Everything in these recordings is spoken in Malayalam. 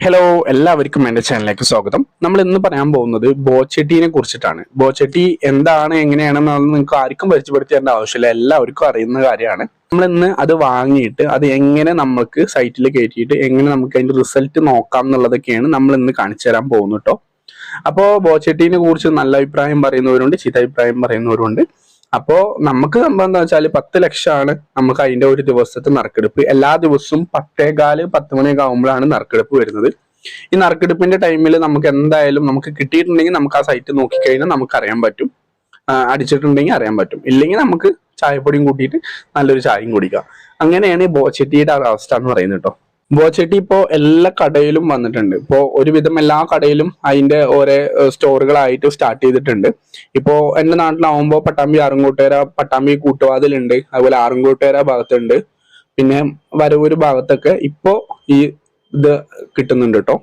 ഹലോ എല്ലാവർക്കും എന്റെ ചാനലിലേക്ക് സ്വാഗതം. നമ്മൾ ഇന്ന് പറയാൻ പോകുന്നത് ബോച്ചെട്ടിനെ കുറിച്ചിട്ടാണ്. ബോച്ചെട്ടി എന്താണ് എങ്ങനെയാണെന്ന് നിങ്ങൾക്ക് ആർക്കും പരിചയപ്പെടുത്തേണ്ട ആവശ്യമില്ല. എല്ലാവർക്കും അറിയുന്ന കാര്യമാണ്. നമ്മൾ ഇന്ന് അത് വാങ്ങിയിട്ട് അത് എങ്ങനെ നമുക്ക് സൈറ്റിൽ കയറ്റിയിട്ട് എങ്ങനെ നമുക്ക് അതിന്റെ റിസൾട്ട് നോക്കാം എന്നുള്ളതൊക്കെയാണ് നമ്മൾ ഇന്ന് കാണിച്ചു തരാൻ പോകുന്നു കേട്ടോ അപ്പോ ബോച്ചെട്ടിനെ കുറിച്ച് നല്ല അഭിപ്രായം പറയുന്നവരുണ്ട് ചീത്ത അഭിപ്രായം പറയുന്നവരുണ്ട്. അപ്പോ നമുക്ക് സംഭവം എന്താ വെച്ചാൽ പത്ത് ലക്ഷമാണ് നമുക്ക് അതിന്റെ ഒരു ദിവസത്തെ നറുക്കെടുപ്പ്. എല്ലാ ദിവസവും പത്തേകാൽ പത്ത് മണിയൊക്കെ ആകുമ്പോഴാണ് നറുക്കെടുപ്പ് വരുന്നത്. ഈ നറുക്കെടുപ്പിന്റെ ടൈമിൽ നമുക്ക് എന്തായാലും നമുക്ക് കിട്ടിയിട്ടുണ്ടെങ്കിൽ നമുക്ക് ആ സൈറ്റ് നോക്കിക്കഴിഞ്ഞാൽ നമുക്ക് അറിയാൻ പറ്റും. അടിച്ചിട്ടുണ്ടെങ്കിൽ അറിയാൻ പറ്റും. ഇല്ലെങ്കിൽ നമുക്ക് ചായപ്പൊടിയും കൂട്ടിയിട്ട് നല്ലൊരു ചായയും കുടിക്കാം. അങ്ങനെയാണ് ബോച്ചെട്ടിയുടെ അവസ്ഥ എന്ന് പറയുന്നത് കേട്ടോ. ബോച്ചെട്ടി ഇപ്പോ എല്ലാ കടയിലും വന്നിട്ടുണ്ട്. ഇപ്പോ ഒരുവിധം എല്ലാ കടയിലും അതിന്റെ ഓരോ സ്റ്റോറുകളായിട്ട് സ്റ്റാർട്ട് ചെയ്തിട്ടുണ്ട്. ഇപ്പോ എന്റെ നാട്ടിലാവുമ്പോ പട്ടാമ്പി ആറങ്കോട്ടുകര പട്ടാമ്പി കൂട്ടുവാതിലുണ്ട്. അതുപോലെ ആറങ്കോട്ടുകര ഭാഗത്തുണ്ട്. പിന്നെ വരവൂർ ഭാഗത്തൊക്കെ ഇപ്പോ ഈ ഇത് കിട്ടുന്നുണ്ട് കേട്ടോ.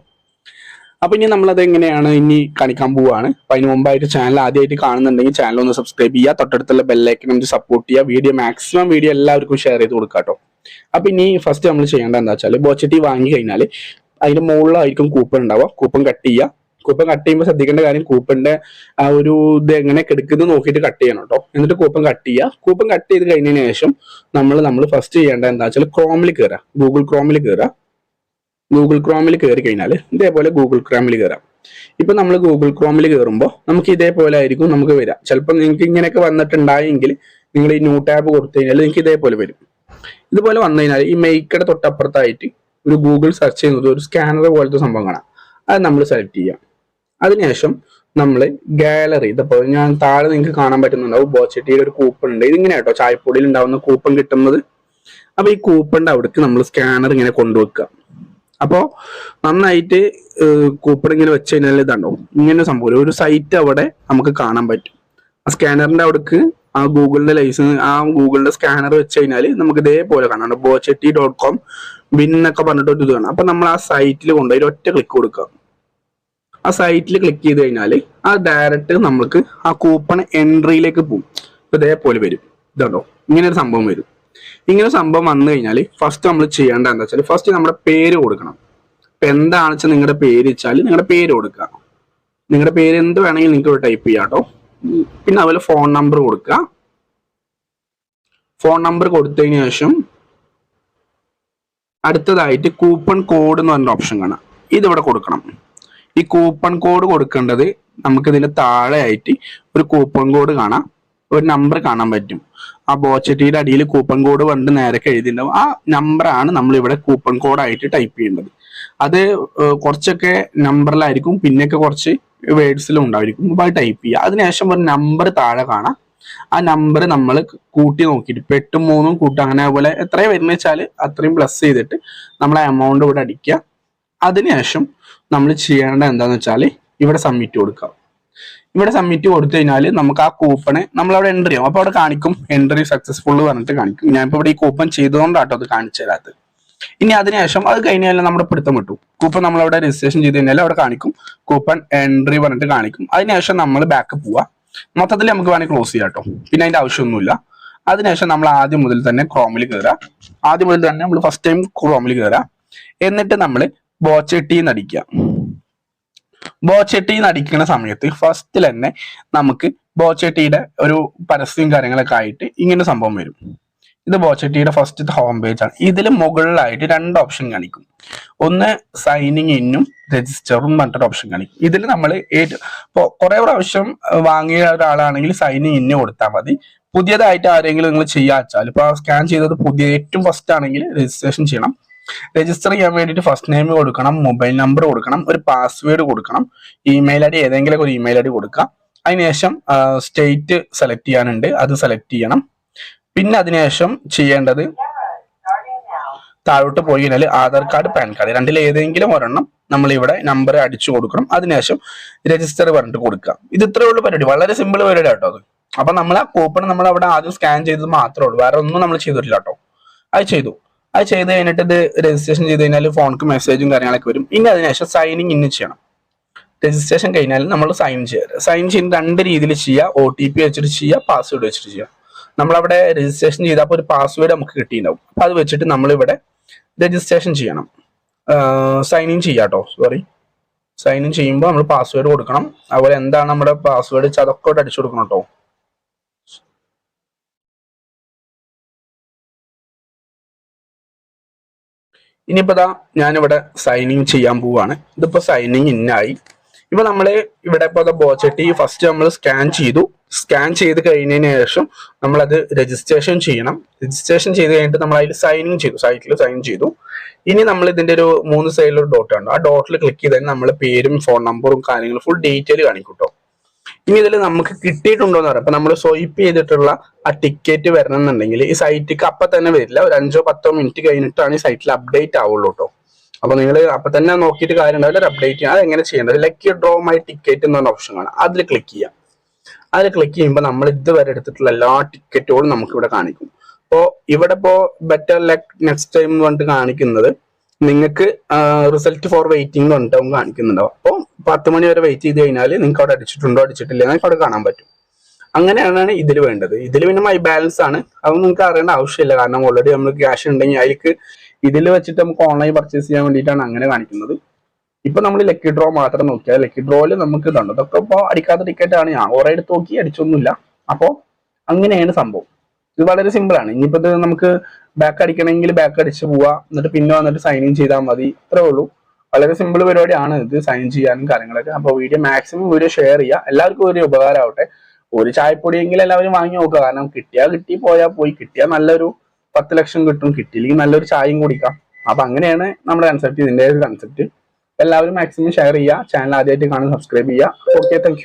അപ്പൊ ഇനി നമ്മളത് എങ്ങനെയാണ് ഇനി കാണിക്കാൻ പോവാണ്. അപ്പൊ അതിന് മുമ്പായിട്ട് ചാനൽ ആദ്യമായിട്ട് കാണുന്നുണ്ടെങ്കിൽ ചാനൽ ഒന്ന് സബ്സ്ക്രൈബ് ചെയ്യുക. തൊട്ടടുത്തുള്ള ബെല്ലൈക്കൻ നമുക്ക് സപ്പോർട്ട് ചെയ്യുക. വീഡിയോ മാക്സിമം വീഡിയോ എല്ലാവർക്കും ഷെയർ ചെയ്ത് കൊടുക്കാം കേട്ടോ അപ്പൊ ഇനി ഫസ്റ്റ് നമ്മൾ ചെയ്യേണ്ടത് എന്താ വെച്ചാൽ ബോച്ചട്ടി വാങ്ങി കഴിഞ്ഞാൽ അതിന്റെ മുകളിലായിരിക്കും കൂപ്പൺ ഉണ്ടാവുക. കൂപ്പൺ കട്ട് ചെയ്യുക. കൂപ്പൺ കട്ട് ചെയ്യുമ്പോൾ ശ്രദ്ധിക്കേണ്ട കാര്യം കൂപ്പണിന്റെ ആ ഒരു ഇത് എങ്ങനെ കിടക്കുന്ന നോക്കിയിട്ട് കട്ട് ചെയ്യണം കേട്ടോ. എന്നിട്ട് കൂപ്പൺ കട്ട് ചെയ്യുക. കൂപ്പൺ കട്ട് ചെയ്ത് കഴിഞ്ഞതിന് ശേഷം നമ്മൾ നമ്മൾ ഫസ്റ്റ് ചെയ്യേണ്ട എന്താ വെച്ചാൽ ക്രോമിൽ കയറുക ഗൂഗിൾ ക്രോമിൽ കയറുക ഗൂഗിൾ ക്രോമിൽ കയറി കഴിഞ്ഞാൽ ഇതേപോലെ ഗൂഗിൾ ക്രോമിൽ കയറാം ഇപ്പൊ നമ്മൾ ഗൂഗിൾ ക്രോമിൽ കയറുമ്പോൾ നമുക്ക് ഇതേപോലെ ആയിരിക്കും നമുക്ക് വരാം ചിലപ്പോൾ നിങ്ങൾക്ക് ഇങ്ങനെയൊക്കെ വന്നിട്ടുണ്ടായെങ്കിൽ നിങ്ങൾ ഈ ന്യൂ ടാബ് കൊടുത്തു കഴിഞ്ഞാൽ നിങ്ങൾക്ക് ഇതേപോലെ വരും. ഇതുപോലെ വന്നു കഴിഞ്ഞാൽ ഈ മെയ്ക്കയുടെ തൊട്ടപ്പുറത്തായിട്ട് ഒരു ഗൂഗിൾ സെർച്ച് ചെയ്യുന്നത് ഒരു സ്കാനർ പോലത്തെ സംഭവം കാണാം. അത് നമ്മൾ സെലക്ട് ചെയ്യാം. അതിനുശേഷം നമ്മൾ ഗാലറി ഇതിപ്പോൾ ഞാൻ താഴെ നിങ്ങൾക്ക് കാണാൻ പറ്റുന്നുണ്ടാവും ബോച്ചട്ടിയുടെ ഒരു കൂപ്പൺ ഉണ്ട്. ഇതിങ്ങനെ കേട്ടോ ചായപ്പൊടിയിൽ ഉണ്ടാവുന്ന കൂപ്പൺ കിട്ടുന്നത്. അപ്പോൾ ഈ കൂപ്പണിന്റെ അവിടേക്ക് നമ്മൾ സ്കാനർ ഇങ്ങനെ കൊണ്ടുവെക്കുക. അപ്പോൾ നന്നായിട്ട് കൂപ്പൺ ഇങ്ങനെ വെച്ച് കഴിഞ്ഞാൽ ഇതാണ്ടോ ഇങ്ങനെ സംഭവം ഒരു സൈറ്റ് അവിടെ നമുക്ക് കാണാൻ പറ്റും. ആ സ്കാനറിന്റെ അവിടേക്ക് ആ ഗൂഗിളിന്റെ ലൈസൻസ് ആ ഗൂഗിളിന്റെ സ്കാനർ വെച്ച് കഴിഞ്ഞാൽ നമുക്ക് ഇതേപോലെ കാണാം. ബോച്ചട്ടി ഡോട്ട് കോം ബിൻ എന്നൊക്കെ പറഞ്ഞിട്ട് ഒരു ഇത് കാണാം. അപ്പൊ നമ്മൾ ആ സൈറ്റിൽ കൊണ്ടുപോയി ഒറ്റ ക്ലിക്ക് കൊടുക്കുക. ആ സൈറ്റിൽ ക്ലിക്ക് ചെയ്ത് കഴിഞ്ഞാൽ ആ ഡയറക്റ്റ് നമ്മൾക്ക് ആ കൂപ്പൺ എൻട്രിയിലേക്ക് പോകും ഇതേപോലെ വരും. ഇതാണോ ഇങ്ങനെ ഒരു സംഭവം വരും. ഇങ്ങനെ സംഭവം വന്നു കഴിഞ്ഞാൽ ഫസ്റ്റ് നമ്മൾ ചെയ്യേണ്ടത് എന്താ വെച്ചാൽ ഫസ്റ്റ് നമ്മുടെ പേര് കൊടുക്കണം. ഇപ്പൊ എന്താണെന്ന് വെച്ചാൽ നിങ്ങളുടെ പേര് വെച്ചാൽ നിങ്ങളുടെ പേര് കൊടുക്കുക. നിങ്ങളുടെ പേര് എന്ത് വേണമെങ്കിൽ നിങ്ങൾക്ക് ടൈപ്പ് ചെയ്യാം കേട്ടോ. പിന്നെ അതുപോലെ ഫോൺ നമ്പർ കൊടുക്കുക ഫോൺ നമ്പർ കൊടുത്തതിന് ശേഷം അടുത്തതായിട്ട് കൂപ്പൺ കോഡ് എന്ന് പറഞ്ഞ ഓപ്ഷൻ കാണാം. ഇതിവിടെ കൊടുക്കണം. ഈ കൂപ്പൺ കോഡ് കൊടുക്കേണ്ടത് നമുക്ക് ഇതിന്റെ താഴെ ആയിട്ട് ഒരു കൂപ്പൺ കോഡ് കാണാം. ഒരു നമ്പർ കാണാൻ പറ്റും. ആ ബോച്ചട്ടിയുടെ അടിയിൽ കൂപ്പൺ കോഡ് പണ്ട് നേരെ എഴുതിയിട്ടുണ്ടാവും. ആ നമ്പറാണ് നമ്മൾ ഇവിടെ കൂപ്പൺ കോഡായിട്ട് ടൈപ്പ് ചെയ്യേണ്ടത്. അത് കുറച്ചൊക്കെ നമ്പറിലായിരിക്കും പിന്നെയൊക്കെ കുറച്ച് വേർഡ്സിലും ഉണ്ടായിരിക്കും. അപ്പോൾ അത് ടൈപ്പ് ചെയ്യുക. അതിനുശേഷം ഒരു നമ്പർ താഴെ കാണാം. ആ നമ്പർ നമ്മൾ കൂട്ടി നോക്കിയിട്ട് ഇപ്പം എട്ടും മൂന്നും കൂട്ടുക അങ്ങനെ പോലെ എത്രയും വരുന്ന വെച്ചാൽ അത്രയും പ്ലസ് ചെയ്തിട്ട് നമ്മൾ എമൗണ്ട് ഇവിടെ അടിക്കുക. അതിനുശേഷം നമ്മൾ ചെയ്യേണ്ടത് എന്താന്ന് വെച്ചാൽ ഇവിടെ സബ്മിറ്റ് കൊടുക്കുക. ഇവിടെ സബ്മിറ്റ് കൊടുത്തു കഴിഞ്ഞാൽ നമുക്ക് ആ കൂപ്പണ് നമ്മൾ അവിടെ എന്റർ ചെയ്യും. അപ്പോൾ അവിടെ കാണിക്കും എൻട്രി സക്സസ്ഫുൾ പറഞ്ഞിട്ട് കാണിക്കും. ഞാനിപ്പോൾ ഇവിടെ ഈ കൂപ്പൺ ചെയ്തുകൊണ്ടാട്ടോ അത് കാണിച്ചു തരാത്തത് ഇനി അതിനുശേഷം അത് കഴിഞ്ഞാൽ നമ്മുടെ പിടുത്തം കിട്ടും. കൂപ്പൺ നമ്മൾ അവിടെ രജിസ്ട്രേഷൻ ചെയ്ത് കഴിഞ്ഞാൽ അവിടെ കാണിക്കും. കൂപ്പൺ എൻട്രി പറഞ്ഞിട്ട് കാണിക്കും. അതിനുശേഷം നമ്മൾ ബാക്ക് പോവാ. മൊത്തത്തിൽ നമുക്ക് വേണമെങ്കിൽ ക്ലോസ് ചെയ്യാം കേട്ടോ പിന്നെ അതിന്റെ ആവശ്യമൊന്നുമില്ല. അതിനുശേഷം നമ്മൾ ആദ്യം മുതൽ തന്നെ ക്രോമിൽ കയറുക ആദ്യം മുതൽ തന്നെ നമ്മൾ ഫസ്റ്റ് ടൈം ക്രോമിൽ കയറുക എന്നിട്ട് നമ്മൾ ബോച്ചെട്ടി നടിക്കുക ബോച്ചെട്ടി നടിക്കുന്ന സമയത്ത് ഫസ്റ്റിൽ തന്നെ നമുക്ക് ബോച്ചെട്ടിയുടെ ഒരു പരസ്യം കാര്യങ്ങളൊക്കെ ആയിട്ട് ഇങ്ങനെ സംഭവം വരും. ഇത് ബോച്ചട്ടിയുടെ ഫസ്റ്റ് ഹോം പേജ് ആണ്. ഇതിൽ മുകളിലായിട്ട് രണ്ട് ഓപ്ഷൻ കാണിക്കും. ഒന്ന് സൈനിങ് ഇന്നും രജിസ്റ്ററും മറ്റൊരു ഓപ്ഷൻ കാണിക്കും. ഇതിൽ നമ്മൾ ഇപ്പോൾ കുറെ പ്രാവശ്യം വാങ്ങിയ ഒരാളാണെങ്കിൽ സൈനിങ് ഇന്ന് കൊടുത്താൽ മതി. പുതിയതായിട്ട് ആരെങ്കിലും നിങ്ങൾ ചെയ്യാ വെച്ചാൽ ഇപ്പോൾ സ്കാൻ ചെയ്തത് പുതിയ ഏറ്റവും ഫസ്റ്റ് ആണെങ്കിൽ രജിസ്ട്രേഷൻ ചെയ്യണം. രജിസ്റ്റർ ചെയ്യാൻ വേണ്ടിയിട്ട് ഫസ്റ്റ് നെയിം കൊടുക്കണം മൊബൈൽ നമ്പർ കൊടുക്കണം ഒരു പാസ്വേഡ് കൊടുക്കണം ഇമെയിൽ ഐ ഡി ഏതെങ്കിലും ഒരു ഇമെയിൽ ഐ ഡി കൊടുക്കുക അതിനുശേഷം സ്റ്റേറ്റ് സെലക്ട് ചെയ്യാനുണ്ട്. അത് സെലക്ട് ചെയ്യണം. പിന്നെ അതിനുശേഷം ചെയ്യേണ്ടത് താഴോട്ട് പോയി കഴിഞ്ഞാൽ ആധാർ കാർഡ് പാൻ കാർഡ്. രണ്ടിൽ ഏതെങ്കിലും ഒരെണ്ണം നമ്മൾ ഇവിടെ നമ്പർ അടിച്ചു കൊടുക്കണം. അതിനുശേഷം രജിസ്റ്റർ പറഞ്ഞിട്ട് കൊടുക്കുക. ഇത് ഇത്രയേ ഉള്ളൂ പരിപാടി. വളരെ സിമ്പിൾ പരിപാടി കേട്ടോ അത്. അപ്പൊ നമ്മൾ ആ കൂപ്പൺ നമ്മൾ അവിടെ ആദ്യം സ്കാൻ ചെയ്തത് മാത്രമേ ഉള്ളൂ. വേറെ ഒന്നും നമ്മൾ ചെയ്തിട്ടില്ല കേട്ടോ. അത് ചെയ്തു. അത് ചെയ്ത് കഴിഞ്ഞിട്ട് ഇത് രജിസ്ട്രേഷൻ ചെയ്ത് കഴിഞ്ഞാൽ ഫോണിക്ക് മെസ്സേജും കാര്യങ്ങളൊക്കെ വരും. ഇനി അതിനുശേഷം സൈനിങ് ഇന്ന് ചെയ്യണം. രജിസ്ട്രേഷൻ കഴിഞ്ഞാൽ നമ്മൾ സൈൻ ചെയ്യുക സൈൻ ചെയ്യുന്ന രണ്ട് രീതിയിൽ ചെയ്യുക ഒ ടി പി വെച്ചിട്ട് ചെയ്യുക പാസ്വേഡ് വെച്ചിട്ട് ചെയ്യുക നമ്മളവിടെ രജിസ്ട്രേഷൻ ചെയ്തപ്പോൾ ഒരു പാസ്വേഡ് നമുക്ക് കിട്ടിയിട്ടുണ്ടാവും. അത് വെച്ചിട്ട് നമ്മളിവിടെ രജിസ്ട്രേഷൻ ചെയ്യണം. സൈൻ ഇൻ ചെയ്യാട്ടോ സോറി സൈൻ ഇൻ ചെയ്യുമ്പോൾ നമ്മൾ പാസ്വേഡ് കൊടുക്കണം. അതുപോലെ എന്താണ് നമ്മുടെ പാസ്വേഡ് വെച്ചാൽ അതൊക്കെ അടിച്ചു കൊടുക്കണം കേട്ടോ ഇനിയിപ്പോ ഇതാ ഞാനിവിടെ സൈനിങ് ചെയ്യാൻ പോവാണ്. ഇതിപ്പോ സൈനിങ് ഇന്നായി. ഇപ്പൊ നമ്മൾ ഇവിടെ ഇപ്പൊ ബോച്ചട്ടി ഫസ്റ്റ് നമ്മൾ സ്കാൻ ചെയ്തു. സ്കാൻ ചെയ്ത് കഴിഞ്ഞതിന് ശേഷം നമ്മളത് രജിസ്ട്രേഷൻ ചെയ്യണം. രജിസ്ട്രേഷൻ ചെയ്ത് കഴിഞ്ഞിട്ട് നമ്മൾ അതിൽ സൈനിങ് ചെയ്തു. സൈറ്റിൽ സൈൻ ചെയ്തു. ഇനി നമ്മൾ ഇതിന്റെ ഒരു മൂന്ന് സൈഡിൽ ഒരു ഡോട്ട് ഉണ്ട് ആ ഡോട്ടിൽ ക്ലിക്ക് ചെയ്താൽ നമ്മൾ പേരും ഫോൺ നമ്പറും കാര്യങ്ങളും ഫുൾ ഡീറ്റെയിൽ കാണിക്കൂട്ടോ കേട്ടോ ഇനി ഇതിൽ നമുക്ക് കിട്ടിയിട്ടുണ്ടോ എന്ന് പറയാം. അപ്പൊ നമ്മൾ സ്വൈപ്പ് ചെയ്തിട്ടുള്ള ആ ടിക്കറ്റ് വരണം എന്നുണ്ടെങ്കിൽ ഈ സൈറ്റിക്ക് അപ്പൊ തന്നെ വരില്ല. ഒരു അഞ്ചോ പത്തോ മിനിറ്റ് കഴിഞ്ഞിട്ടാണ് ഈ സൈറ്റിൽ അപ്ഡേറ്റ് ആവുള്ളൂ കേട്ടോ അപ്പൊ നിങ്ങൾ അപ്പൊ തന്നെ നോക്കിയിട്ട് കാര്യം ഉണ്ടാവില്ല അപ്ഡേറ്റ് ചെയ്യാം എങ്ങനെ ചെയ്യേണ്ടത്? ലക്കി ഡ്രോ മൈ ടിക്കറ്റ് എന്ന് പറഞ്ഞ ഓപ്ഷൻ ആണ് അതിൽ ക്ലിക്ക് ചെയ്യാം. അതിൽ ക്ലിക്ക് ചെയ്യുമ്പോൾ നമ്മൾ ഇതുവരെ എടുത്തിട്ടുള്ള എല്ലാ ടിക്കറ്റുകളും നമുക്ക് ഇവിടെ കാണിക്കും. അപ്പോൾ ഇവിടെ ഇപ്പോൾ ബെറ്റർ ലെക് നെക്സ്റ്റ് ടൈം എന്ന് പറഞ്ഞിട്ട് കാണിക്കുന്നത് നിങ്ങൾക്ക് റിസൾട്ട് ഫോർ വെയിറ്റിംഗ് ഉണ്ടാവും കാണിക്കുന്നുണ്ടാവും അപ്പോൾ പത്ത് മണി വരെ വെയിറ്റ് ചെയ്ത് കഴിഞ്ഞാൽ നിങ്ങൾക്ക് അവിടെ അടിച്ചിട്ടുണ്ടോ അടിച്ചിട്ടില്ല എന്നൊക്കെ അവിടെ കാണാൻ പറ്റും. അങ്ങനെയാണ് ഇതിൽ വേണ്ടത്. ഇതിൽ പിന്നെ മൈ ബാലൻസ് ആണ്. അത് നിങ്ങൾക്ക് അറിയേണ്ട ആവശ്യമില്ല. കാരണം ഓൾറെഡി നമ്മൾ ക്യാഷ് ഉണ്ടെങ്കിൽ അതിലേക്ക് ഇതിൽ വെച്ചിട്ട് നമുക്ക് ഓൺലൈൻ പർച്ചേസ് ചെയ്യാൻ വേണ്ടിയിട്ടാണ് അങ്ങനെ കാണിക്കുന്നത്. ഇപ്പൊ നമ്മൾ ലക്കി ഡ്രോ മാത്രം നോക്കിയാൽ ലക്കി ഡ്രോയിൽ നമുക്ക് ഇതുണ്ട്. ഇതൊക്കെ ഇപ്പോൾ അടിക്കാത്ത ടിക്കറ്റ് ആണ്. ഞാൻ ഓരോ എടുത്ത് നോക്കി അടിച്ചൊന്നുമില്ല. അപ്പോൾ അങ്ങനെയാണ് സംഭവം. ഇത് വളരെ സിമ്പിൾ ആണ്. ഇനിയിപ്പോ ഇത് നമുക്ക് ബാക്ക് അടിക്കണമെങ്കിൽ ബാക്ക് അടിച്ച് പോവാ. എന്നിട്ട് പിന്നെ വന്നിട്ട് സൈൻ ഇൻ ചെയ്താൽ മതി. ഇത്രേ ഉള്ളൂ. വളരെ സിമ്പിൾ പരിപാടിയാണ് ഇത് സൈൻ ചെയ്യാനും കാര്യങ്ങളൊക്കെ. അപ്പോൾ വീഡിയോ മാക്സിമം വീഡിയോ ഷെയർ ചെയ്യുക എല്ലാവർക്കും ഒരു ഉപകാരമാവട്ടെ. ഒരു ചായപ്പൊടിയെങ്കിലും എല്ലാവരും വാങ്ങി നോക്കുക. കാരണം കിട്ടിയാൽ കിട്ടി പോയാൽ പോയി. കിട്ടിയാൽ നല്ലൊരു പത്ത് ലക്ഷം കിട്ടും. കിട്ടിയില്ലെങ്കിൽ നല്ലൊരു ചായയും കുടിക്കാം. അപ്പൊ അങ്ങനെയാണ് നമ്മുടെ കൺസെപ്റ്റ് ഇതിന്റെ ഒരു കൺസെപ്റ്റ് എല്ലാവരും മാക്സിമം ഷെയർ ചെയ്യുക. ചാനൽ ആദ്യമായിട്ട് കാണാൻ സബ്സ്ക്രൈബ് ചെയ്യുക. Okay thank